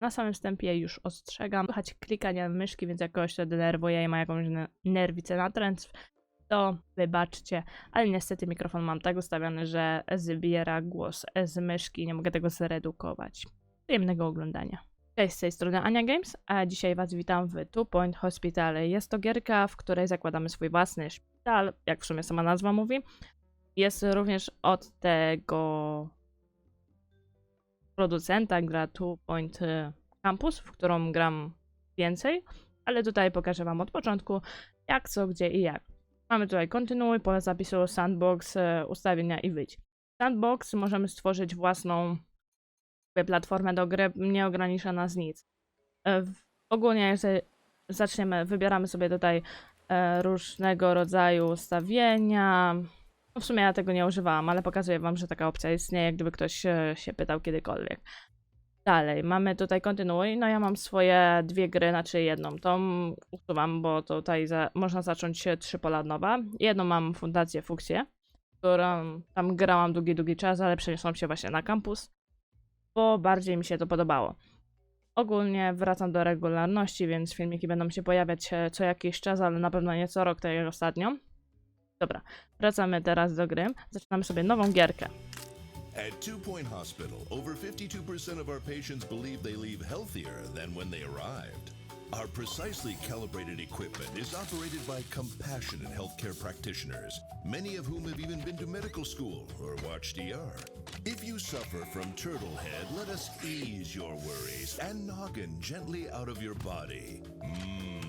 Na samym wstępie już ostrzegam, słychać klikania myszki, więc jak kogoś to denerwuje i ma jakąś ne- nerwicę natręt, to wybaczcie, ale niestety mikrofon mam tak ustawiony, że zbiera głos z myszki, nie mogę tego zredukować. Przyjemnego oglądania. Cześć, z tej strony Ania Games, a dzisiaj Was witam w Two Point Hospital. Jest to gierka, w której zakładamy swój własny szpital, jak w sumie sama nazwa mówi. Jest również od tego producenta, gra Two Point y, Campus, w którą gram więcej, ale tutaj pokażę Wam od początku, jak, co, gdzie i jak. Mamy tutaj kontynuuj, pole zapisu, sandbox, e, ustawienia i wyjdź. Sandbox możemy stworzyć własną platformę do gry, nie ogranicza nas nic. W- Ogólnie jeżeli zaczniemy, wybieramy sobie tutaj różnego rodzaju ustawienia. No w sumie ja tego nie używałam, ale pokazuję wam, że taka opcja istnieje, gdyby ktoś e, się pytał kiedykolwiek. Dalej, mamy tutaj kontynuuj. No ja mam swoje dwie gry, znaczy jedną. Tą usuwam, bo tutaj za, można zacząć trzy pola od nowa. Jedną mam Fundację Fuksję, którą tam grałam długi, długi czas, ale przeniosłam się właśnie na kampus, bo bardziej mi się to podobało. Ogólnie wracam do regularności, więc filmiki będą się pojawiać e, co jakiś czas, ale na pewno nie co rok, tak jak ostatnio. Dobra, wracamy teraz do gry. Zaczynamy sobie nową gierkę. At Two Point Hospital, over 52% of our patients believe they leave healthier than when they arrived. Our precisely calibrated equipment is operated by compassionate healthcare practitioners, many of whom have even been to medical school or watched ER. If you suffer from turtle head, let us ease your worries and noggin gently out of your body. Mmm.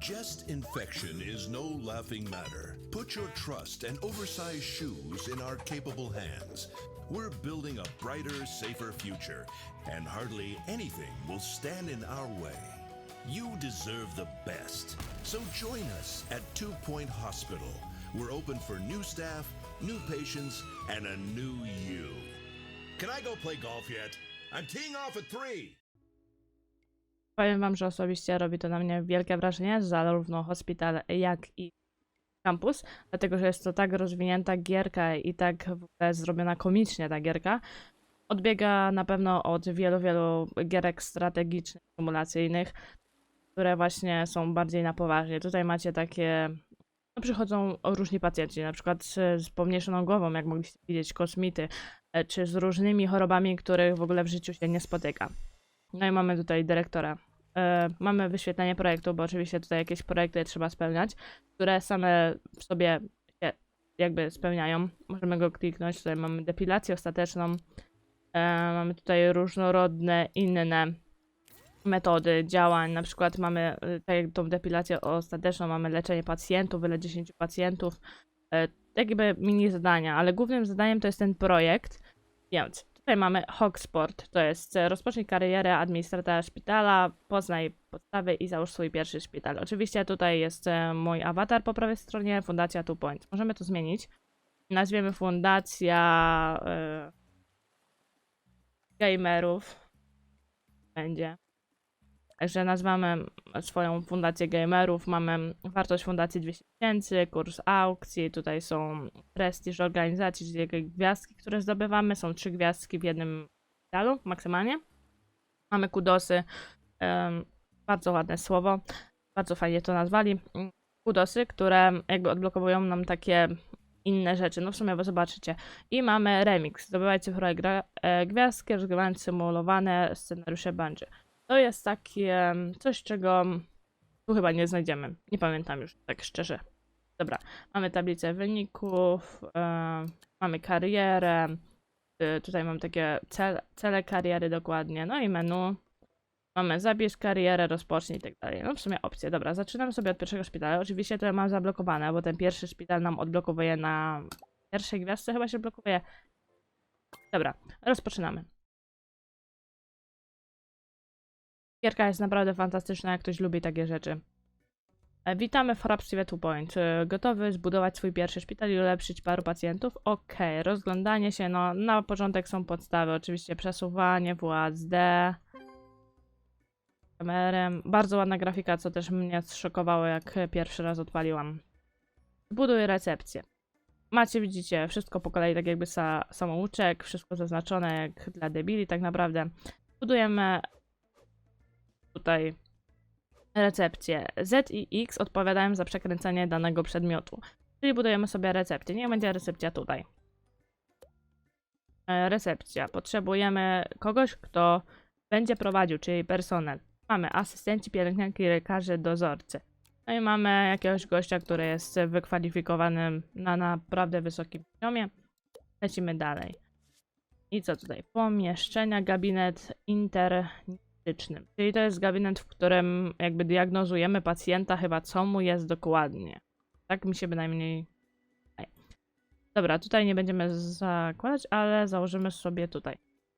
Chest infection is no laughing matter. Put your trust and oversized shoes in our capable hands. We're building a brighter, safer future, and hardly anything will stand in our way. You deserve the best. So join us at Two Point Hospital. We're open for new staff, new patients, and a new you. Can I go play golf yet? I'm teeing off at three. Powiem wam, że osobiście robi to na mnie wielkie wrażenie, zarówno hospital, jak i kampus, dlatego że jest to tak rozwinięta gierka i tak w ogóle zrobiona komicznie ta gierka. Odbiega na pewno od wielu, wielu gierek strategicznych, symulacyjnych, które właśnie są bardziej na poważnie. Tutaj macie takie. No, przychodzą różni pacjenci, na przykład z, pomniejszoną głową, jak mogliście widzieć, kosmity, e, czy z różnymi chorobami, których w ogóle w życiu się nie spotyka. No i mamy tutaj dyrektora. E, mamy wyświetlenie projektu, bo oczywiście tutaj jakieś projekty trzeba spełniać, które same w sobie się jakby spełniają. Możemy go kliknąć. Tutaj mamy depilację ostateczną. E, mamy tutaj różnorodne inne metody działań. Na przykład mamy, e, tak jak tą depilację ostateczną, mamy leczenie pacjentów, wiele 10 pacjentów. E, jakby mini zadania, ale głównym zadaniem to jest ten projekt. Więc Tutaj mamy Hogsport, to jest e, rozpocznij karierę administratora szpitala, poznaj podstawy i załóż swój pierwszy szpital. Oczywiście tutaj jest e, mój awatar po prawej stronie, Fundacja Two. Możemy to zmienić. Nazwiemy Fundacja e, Gamerów. Będzie. Także nazwamy swoją fundację gamerów. Mamy wartość fundacji 200 tysięcy, kurs aukcji. Tutaj są prestiż organizacji, czyli gwiazdki, które zdobywamy. Są trzy gwiazdki w jednym szpitalu maksymalnie. Mamy kudosy. bardzo ładne słowo. Bardzo fajnie to nazwali. Kudosy, które jakby odblokowują nam takie inne rzeczy. No w sumie zobaczycie. I mamy remix. Zdobywaj cyfrowe gra- e, gwiazdki, rozgrywając symulowane scenariusze Bungie. To jest takie coś, czego tu chyba nie znajdziemy. Nie pamiętam już, tak szczerze. Dobra, mamy tablicę wyników, e, mamy karierę, y, tutaj mam takie cel, cele kariery dokładnie, no i menu. Mamy zabierz karierę, rozpocznij i tak dalej. No w sumie opcje. Dobra, zaczynamy sobie od pierwszego szpitala. Oczywiście to mam zablokowane, bo ten pierwszy szpital nam odblokowuje na pierwszej gwiazdce chyba się blokuje. Dobra, rozpoczynamy. Gierka jest naprawdę fantastyczna, jak ktoś lubi takie rzeczy. E, Witamy w hrabstwie Two Point. Gotowy zbudować swój pierwszy szpital i ulepszyć paru pacjentów? Okej, rozglądanie się, no na początek są podstawy, oczywiście przesuwanie, WASD, kamerem. Bardzo ładna grafika, co też mnie zszokowało, jak pierwszy raz odpaliłam. Zbuduj recepcję. Macie, widzicie, wszystko po kolei, tak jakby sa, samouczek, wszystko zaznaczone jak dla debili tak naprawdę. Budujemy tutaj recepcje. Z i X odpowiadają za przekręcanie danego przedmiotu. Czyli budujemy sobie recepcję. Niech będzie recepcja tutaj. E, Recepcja. Potrzebujemy kogoś, kto będzie prowadził, czyli personel. Mamy asystenci, pielęgniarki, lekarze, dozorcy. No i mamy jakiegoś gościa, który jest wykwalifikowanym na naprawdę wysokim poziomie. Lecimy dalej. I co tutaj? Pomieszczenia, gabinet internistyczny. Czyli to jest gabinet, w którym jakby diagnozujemy pacjenta chyba co mu jest dokładnie. Tak mi się bynajmniej. Dobra, tutaj nie będziemy zakładać, ale założymy sobie tutaj.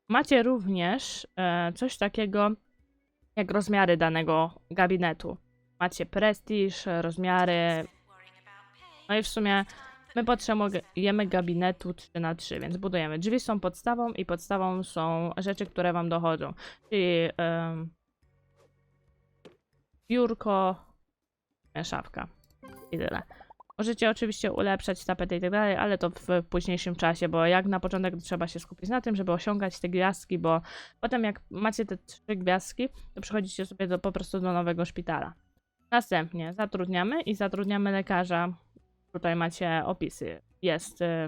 Macie również e, coś takiego jak rozmiary danego gabinetu. Macie prestiż, rozmiary. No i w sumie my potrzebujemy gabinetu 3 na 3 więc budujemy. Drzwi są podstawą i podstawą są rzeczy, które wam dochodzą. Czyli em, biurko, szafka i tyle. Możecie oczywiście ulepszać tapety i tak dalej, ale to w późniejszym czasie, bo jak na początek trzeba się skupić na tym, żeby osiągać te gwiazdki, bo potem jak macie te trzy gwiazdki, to przechodzicie sobie do, po prostu do nowego szpitala. Następnie zatrudniamy i zatrudniamy lekarza. Tutaj macie opisy. Jest. y,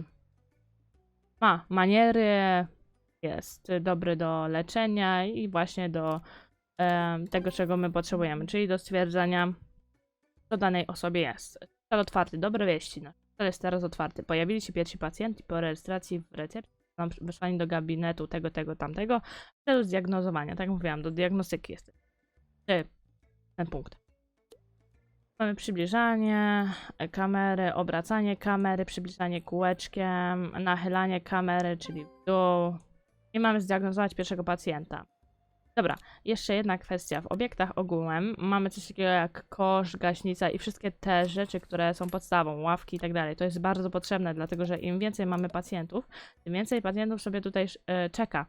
Ma maniery, jest dobry do leczenia i właśnie do em, tego, czego my potrzebujemy, czyli do stwierdzenia, co danej osobie jest. Szpital otwarty, dobre wieści. No. Szpital jest teraz otwarty. Pojawili się pierwsi pacjenci po rejestracji w recepcji. Wysłani do gabinetu tego, tego, tamtego w celu zdiagnozowania. Tak jak mówiłam, do diagnostyki jest Czy ten punkt. Mamy przybliżanie kamery, obracanie kamery, przybliżanie kółeczkiem, nachylanie kamery, czyli w dół. I mamy zdiagnozować pierwszego pacjenta. Dobra, jeszcze jedna kwestia. W obiektach ogółem mamy coś takiego jak kosz, gaśnica i wszystkie te rzeczy, które są podstawą, ławki i tak dalej. To jest bardzo potrzebne, dlatego że im więcej mamy pacjentów, tym więcej pacjentów sobie tutaj e, czeka.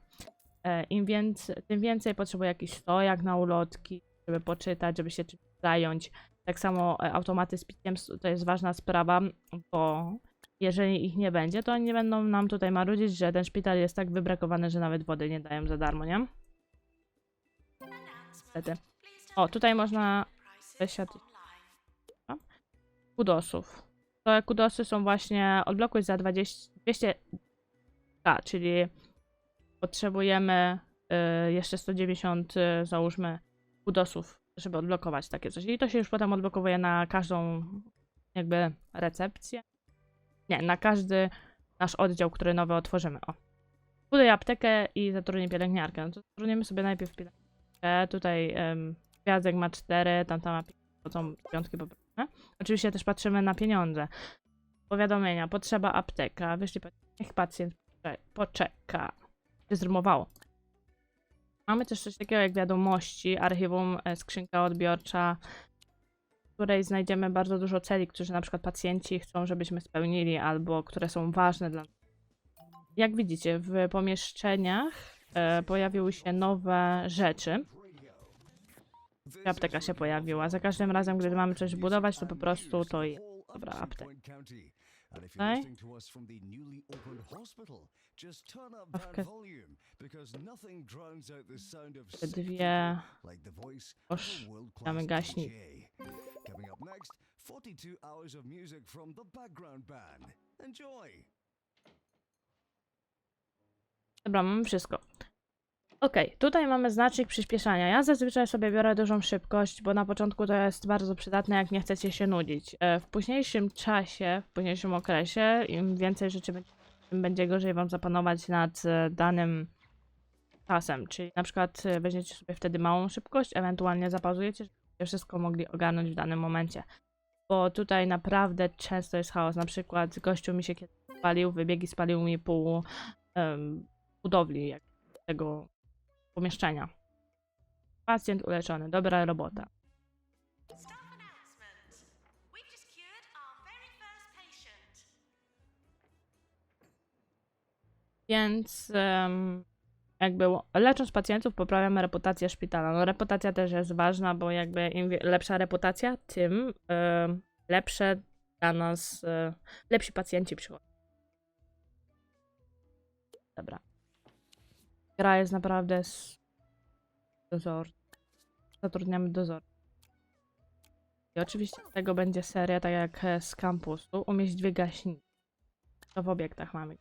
E, Im więcej, tym więcej potrzebuje jakiś stojak na ulotki, żeby poczytać, żeby się czymś zająć. Tak samo e, automaty z piciem to jest ważna sprawa, bo jeżeli ich nie będzie, to oni nie będą nam tutaj marudzić, że ten szpital jest tak wybrakowany, że nawet wody nie dają za darmo, nie? Niestety. O, tutaj można wysiad kudosów. To kudosy są właśnie odblokuj za 20, 200k, czyli potrzebujemy y, jeszcze 190, y, załóżmy, kudosów, żeby odblokować takie coś. I to się już potem odblokowuje na każdą jakby recepcję. Nie, na każdy nasz oddział, który nowy otworzymy. O. Buduję aptekę i zatrudnię pielęgniarkę. No to zatrudnimy sobie najpierw pielęgniarkę. Tutaj um, gwiazdek ma 4, tamta ma 5, to są piątki poproszę. Oczywiście też patrzymy na pieniądze. Powiadomienia, potrzeba apteka. Wyszli, niech pacjent pocze- poczeka. Się zrymowało. Mamy też coś takiego jak wiadomości, archiwum, e, skrzynka odbiorcza, w której znajdziemy bardzo dużo celi, którzy na przykład pacjenci chcą, żebyśmy spełnili, albo które są ważne dla nas. Jak widzicie, w pomieszczeniach e, pojawiły się nowe rzeczy. Apteka się pojawiła. Za każdym razem, gdy mamy coś budować, to po prostu to jest. Dobra, apteka. And if you're Aye. listening to us from the newly opened hospital, just turn up that volume because nothing drowns out the sound of like the voice Oż, damy gaśnik. Coming up next, 42 hours of music from the background band. Enjoy. Dobra, wszystko. Okej, tutaj mamy znacznik przyspieszania. Ja zazwyczaj sobie biorę dużą szybkość, bo na początku to jest bardzo przydatne, jak nie chcecie się nudzić. E, W późniejszym czasie, w późniejszym okresie, im więcej rzeczy będzie, tym będzie gorzej wam zapanować nad e, danym czasem. Czyli na przykład e, weźmiecie sobie wtedy małą szybkość, ewentualnie zapauzujecie, żebyście wszystko mogli ogarnąć w danym momencie. Bo tutaj naprawdę często jest chaos. Na przykład gościu mi się kiedyś spalił, wybiegi spalił mi pół em, budowli jak tego pomieszczenia. Pacjent uleczony, dobra robota. Więc jakby lecząc pacjentów poprawiamy reputację szpitala. No reputacja też jest ważna, bo jakby im lepsza reputacja, tym lepsze dla nas, e, lepsi pacjenci przychodzą. Dobra. Gra jest naprawdę s- dozor. zatrudniamy dozor. I oczywiście z tego będzie seria, tak jak e, z kampusu, umieść dwie gaśnice. To w obiektach mamy.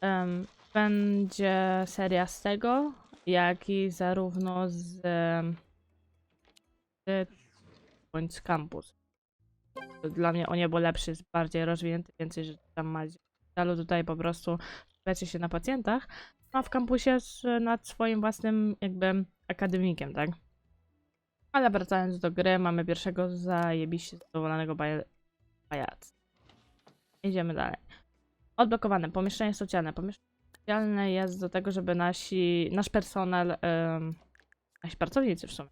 Em, będzie seria z tego, jak i zarówno z, z bądź z campus. Dla mnie o niebo lepszy jest bardziej rozwinięty, więcej rzeczy tam ma. Ale tutaj po prostu leczy się na pacjentach, a w kampusie nad swoim własnym jakby akademikiem, tak? Ale wracając do gry, mamy pierwszego zajebiście zadowolonego baja- pajaca. Idziemy dalej. Odblokowane. Pomieszczenie socjalne. Pomieszczenie socjalne jest do tego, żeby nasi, nasz personel, em, nasi pracownicy w sumie,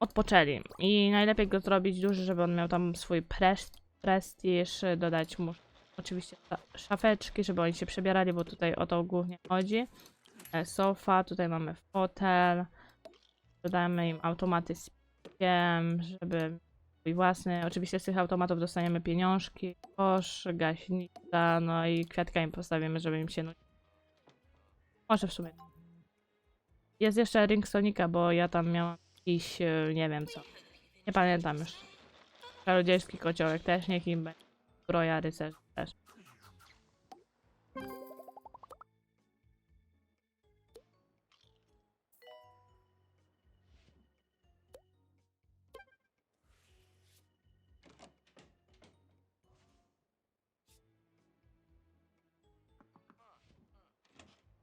odpoczęli. I najlepiej go zrobić duży, żeby on miał tam swój pres- prestiż, dodać mu oczywiście sza- szafeczki, żeby oni się przebierali, bo tutaj o to głównie chodzi. E, Sofa, tutaj mamy fotel. Dodajemy im automaty z pikiem, żeby swój własny. Oczywiście z tych automatów dostaniemy pieniążki, kosz, gaśnica, no i kwiatka im postawimy, żeby im się nudziło. Może w sumie. Jest jeszcze ring Sonika, bo ja tam miałam jakiś, e, nie wiem co. Nie pamiętam już. Czarodziejski kociołek też, niech im będzie. Zbroja rycerzy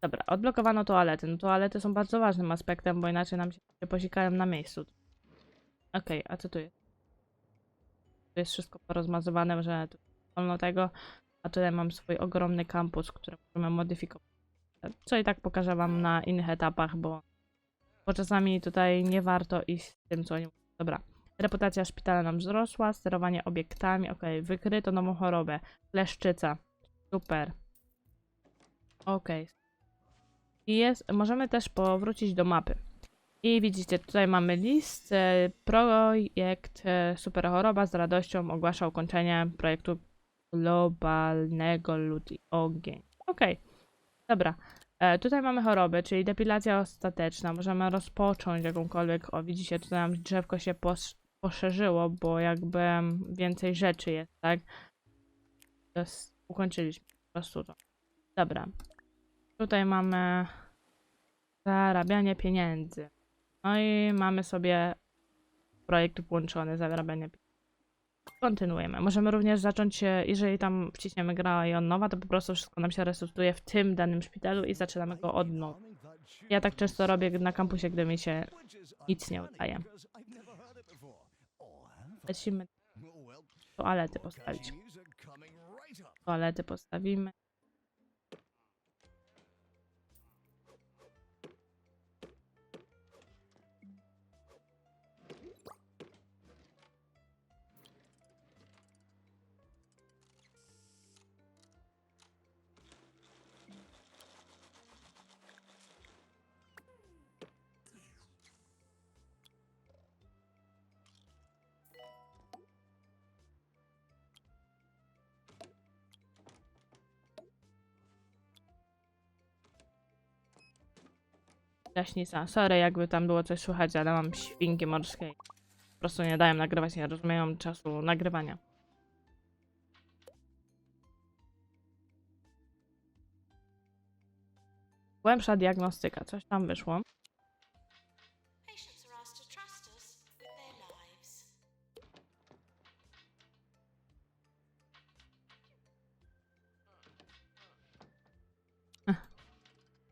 Dobra, odblokowano toalety. No toalety są bardzo ważnym aspektem, bo inaczej nam się posikają na miejscu. Okej, a co tu jest? Tu jest wszystko porozmazywane, że tu wolno tego, a tutaj mam swój ogromny kampus, który możemy modyfikować. Co i tak pokażę wam na innych etapach, bo, bo czasami tutaj nie warto iść z tym, co oni mówią. Dobra. Reputacja szpitala nam wzrosła, sterowanie obiektami, okej, wykryto nową chorobę, leszczyca, super. I jest, możemy też powrócić do mapy. I widzicie, tutaj mamy list. e, Projekt e, Super Choroba z radością ogłasza ukończenie projektu globalnego lud i ogień. Okej, dobra. E, tutaj mamy choroby, czyli depilacja ostateczna. Możemy rozpocząć jakąkolwiek. O, widzicie, tutaj nam drzewko się pos poszerzyło, bo jakby więcej rzeczy jest, tak? Ukończyliśmy po prostu to. Dobra. Tutaj mamy zarabianie pieniędzy. No i mamy sobie projekt włączony, zarabianie pieniędzy. Kontynuujemy. Możemy również zacząć, jeżeli tam wciśniemy gra i on nowa, to po prostu wszystko nam się resetuje w tym danym szpitalu i zaczynamy go od nowa. Ja tak często robię na kampusie, gdy mi się nic nie udaje. Lecimy toalety postawić. Toalety postawimy. Gaśnica. Sorry, jakby tam było coś słychać, ale mam świnki morskie. Po prostu nie dają nagrywać, nie rozumieją czasu nagrywania. Głębsza diagnostyka. Coś tam wyszło.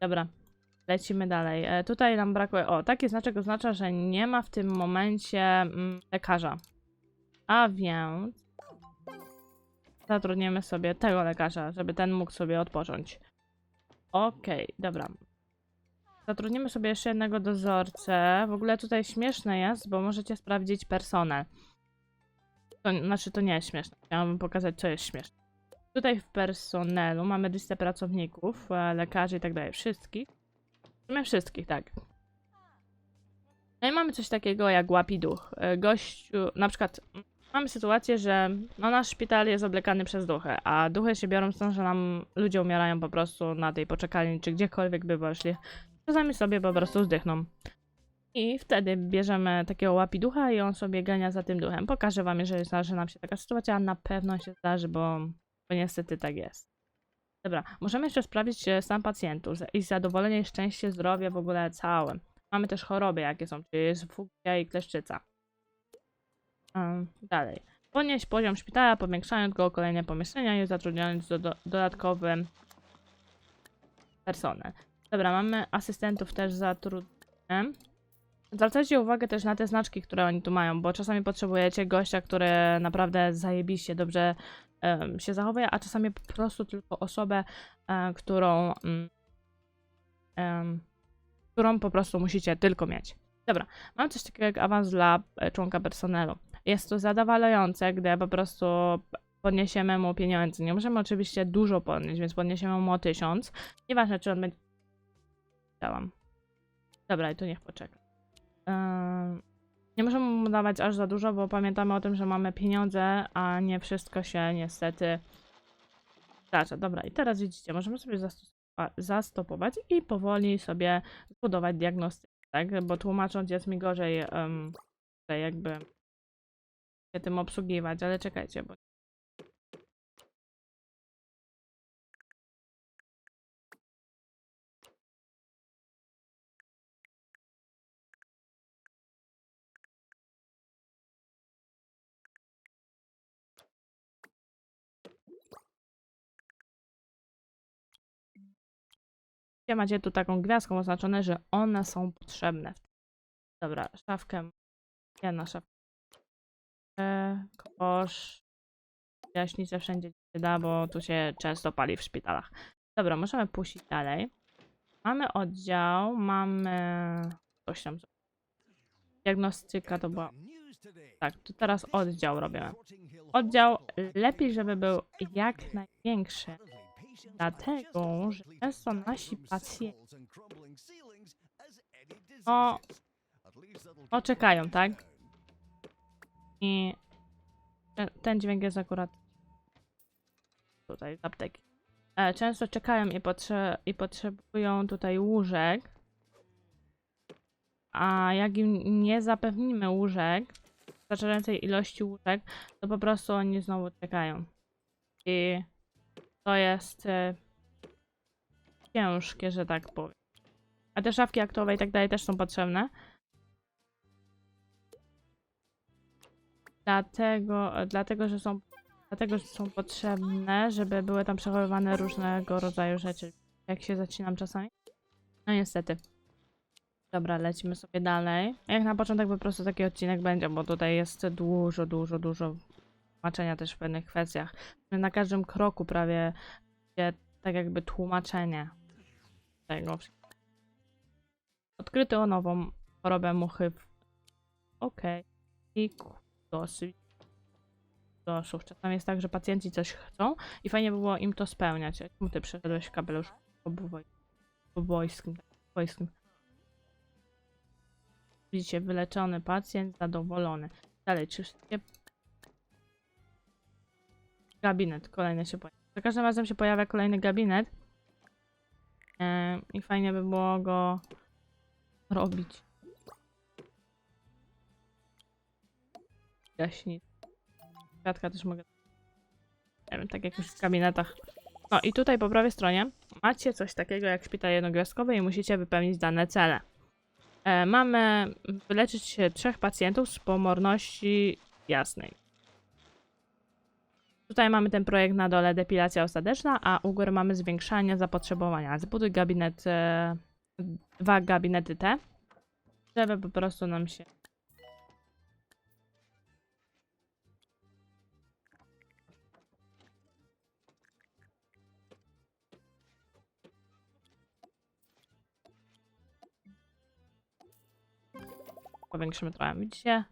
Dobra. Lecimy dalej. E, tutaj nam brakuje. O, taki znaczek oznacza, że nie ma w tym momencie mm, lekarza. A więc. Zatrudnimy sobie tego lekarza, żeby ten mógł sobie odpocząć. Okej, dobra. Zatrudnimy sobie jeszcze jednego dozorcę. W ogóle tutaj śmieszne jest, bo możecie sprawdzić personel. To, znaczy, to nie jest śmieszne. Chciałabym pokazać, co jest śmieszne. Tutaj w personelu mamy listę pracowników, e, lekarzy i tak dalej. Wszystkich. Sumie wszystkich, tak. No i mamy coś takiego jak łapiduch. E, Gościu, na przykład mamy sytuację, że no, nasz szpital jest oblekany przez duchy, a duchy się biorą stąd, że nam ludzie umierają po prostu na tej poczekalni, czy gdziekolwiek by poszli. czasami sobie po prostu zdychną. I wtedy bierzemy takiego łapiducha i on sobie gania za tym duchem. Pokażę wam, jeżeli zdarzy nam się taka sytuacja, a na pewno się zdarzy, bo, bo niestety tak jest. Dobra, możemy jeszcze sprawdzić e, stan pacjentów, ich zadowolenie, szczęście, zdrowie w ogóle całe. Mamy też choroby, jakie są, czyli jest fukcja i kleszczyca. Ym, dalej. Podnieść poziom szpitala, powiększając go o kolejne pomieszczenia i zatrudniając do, do, dodatkowy personel. Dobra, mamy asystentów też zatrudnione. Zwracajcie uwagę też na te znaczki, które oni tu mają, bo czasami potrzebujecie gościa, który naprawdę zajebiście dobrze się zachowuje, a czasami po prostu tylko osobę, e, którą, mm, którą po prostu musicie tylko mieć. Dobra, mam coś takiego jak awans dla e, członka personelu. Jest to zadowalające, gdy po prostu podniesiemy mu pieniądze. Nie możemy oczywiście dużo podnieść, więc podniesiemy mu o 1000. Nieważne, czy on będzie... Dobra, i tu niech poczeka. Ym, Nie możemy mu dawać aż za dużo, bo pamiętamy o tym, że mamy pieniądze, a nie wszystko się niestety zdarza. Dobra, i teraz widzicie, możemy sobie zastopować i powoli sobie zbudować diagnostykę, tak? Bo tłumacząc jest mi gorzej um, jakby się tym obsługiwać, ale czekajcie, bo macie tu taką gwiazdką oznaczone, że one są potrzebne. Dobra, szafkę. Jedna szafka. E, Kosz. Jaśnicę wszędzie się da, bo tu się często pali w szpitalach. Dobra, możemy puścić dalej. Mamy oddział, mamy... Coś tam. Diagnostyka to była... Tak, to teraz oddział robimy. Oddział lepiej, żeby był jak największy. Dlatego, że często nasi pacjenci o, o czekają, tak? I te- ten dźwięk jest akurat tutaj z apteki. E, często czekają i, potrze i potrzebują tutaj łóżek. A jak im nie zapewnimy łóżek, wystarczającej ilości łóżek, to po prostu oni znowu czekają. I to jest e, ciężkie, że tak powiem. A te szafki aktowe i tak dalej też są potrzebne. Dlatego, dlatego, że są, dlatego, że są potrzebne, żeby były tam przechowywane różnego rodzaju rzeczy. Jak się zacinam czasami. No niestety. Dobra, lecimy sobie dalej. Jak na początek po prostu taki odcinek będzie, bo tutaj jest dużo, dużo, dużo tłumaczenia też w pewnych kwestiach. Na każdym kroku prawie będzie tak jakby tłumaczenie tego. Odkryto nową chorobę muchy. Okej. I dosyć. Dosów. Czasami jest tak, że pacjenci coś chcą i fajnie by było im to spełniać. Czemu ty przeszedłeś w kapelusz obwojskim? Wojskim. Widzicie, wyleczony pacjent, zadowolony. Dalej, czy wszystkie gabinet kolejny się pojawia. Za każdym razem się pojawia kolejny gabinet. I fajnie by było go robić. Gaśnic. Świadka też mogę. Nie wiem, tak jak już w gabinetach. No i tutaj po prawej stronie macie coś takiego jak szpital jednogwiazdkowy i musicie wypełnić dane cele. E, mamy wyleczyć trzech pacjentów z pomorności jasnej. Tutaj mamy ten projekt na dole depilacja ostateczna, a u góry mamy zwiększanie zapotrzebowania. Zbuduj gabinet, e, dwa gabinety te, żeby po prostu nam się powiększymy trochę. Widzicie?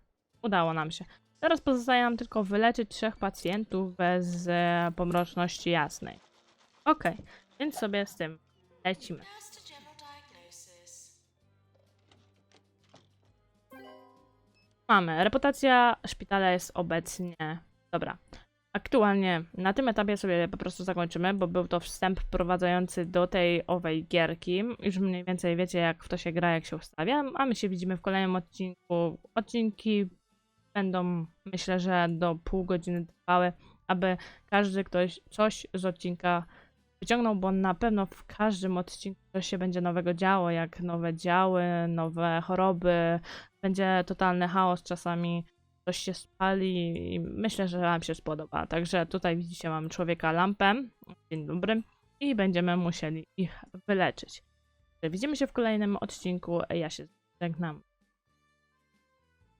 Udało nam się. Teraz pozostaje nam tylko wyleczyć trzech pacjentów bez e, pomroczności jasnej. Ok, więc sobie z tym lecimy. Mamy. Reputacja szpitala jest obecnie dobra. aktualnie na tym etapie sobie po prostu zakończymy, bo był to wstęp wprowadzający do tej owej gierki. Już mniej więcej wiecie, jak w to się gra, jak się ustawia, a my się widzimy w kolejnym odcinku. Odcinki będą, myślę, że do pół godziny trwały, aby każdy ktoś coś z odcinka wyciągnął, bo na pewno w każdym odcinku coś się będzie nowego działo, jak nowe działy, nowe choroby, będzie totalny chaos, czasami coś się spali i myślę, że Wam się spodoba. Także tutaj widzicie, mamy człowieka lampę, dzień dobry, i będziemy musieli ich wyleczyć. Widzimy się w kolejnym odcinku, ja się żegnam.